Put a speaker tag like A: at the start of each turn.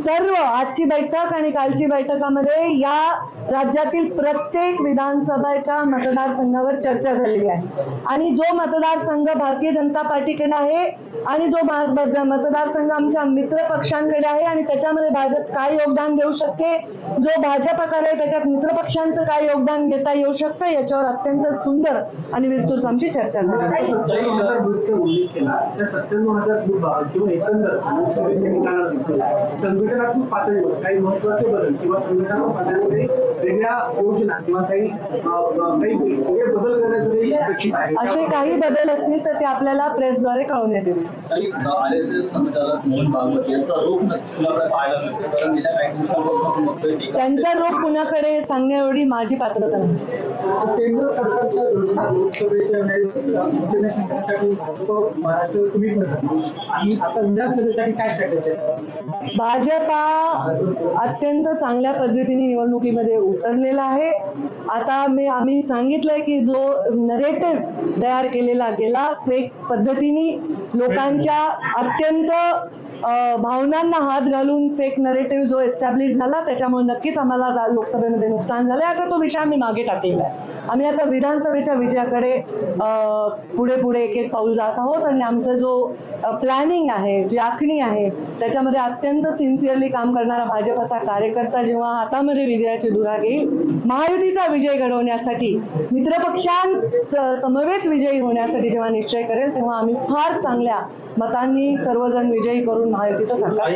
A: सर्व आजची बैठक आणि कालची बैठकामध्ये या राज्यातील प्रत्येक विधानसभेच्या मतदारसंघावर चर्चा झालेली आहे. आणि जो मतदारसंघ भारतीय जनता पार्टीकडे आहे आणि जो मतदारसंघ आमच्या मित्र पक्षांकडे आहे आणि त्याच्यामध्ये भाजप काय योगदान देऊ शकते जो भाजपकडे आहे त्याच्यात मित्र पक्षांचं काय योगदान घेता येऊ शकतं याच्यावर अत्यंत सुंदर आणि विस्तृत आमची चर्चा झाली.
B: उल्लेख केला. त्या सत्त्याण्णव हजार बूथ किंवा एकंदर लोकसभेच्या निकालानंतर संघटनात्मक पातळीवर काही महत्त्वाचे बदल किंवा संघटनात्मक पातळीमध्ये वेगळ्या योजना किंवा काही काही वेगळे बदल करण्याचं काही अपेक्षित आहे.
A: असे काही बदल असतील तर ते आपल्याला प्रेसद्वारे कळवण्यात येतील.
C: काही आर एस एस संचालक मोहन भागवत यांचा रोख नक्की पाहायला मिळतो कारण गेल्या काही दिवसांपासून
A: त्यांचा रोग कुणाकडे सांगण्या एवढी माझी पात्रता नाही.
B: केंद्र सरकारच्या योजना लोकसभेच्या वेळेस शिवसेना शंकरासाठी भाजप महाराष्ट्र तुम्ही करता आणि आता विधानसभेसाठी काय स्ट्रॅटेजी
A: भाजपा अत्यंत चांगल्या पद्धतीने निवडणुकीमध्ये उतरलेला आहे. आता मी आम्ही सांगितलंय की जो नरेटिव्ह तयार केलेला गेला फेक पद्धतीने लोकांच्या अत्यंत भावनांना हात घालून फेक नरेटिव्ह जो एस्टॅब्लिश झाला त्याच्यामुळे नक्कीच आम्हाला लोकसभेमध्ये नुकसान झालंय. आता तो विषय आम्ही मागे टाकलेला आहे. आम्ही आता विधानसभेच्या विजयाकडे पुढे पुढे एक एक पाऊल जात आहोत आणि आमचा जो प्लॅनिंग आहे जी आखणी आहे त्याच्यामध्ये अत्यंत सिन्सिअरली काम करणारा भाजपचा कार्यकर्ता जेव्हा हातामध्ये विजयाची धुरा घेईल महायुतीचा विजय घडवण्यासाठी मित्रपक्षां समवेत विजयी होण्यासाठी जेव्हा निश्चय करेल तेव्हा आम्ही फार चांगल्या मतांनी सर्वजण विजयी करून महायुतीचं सरकार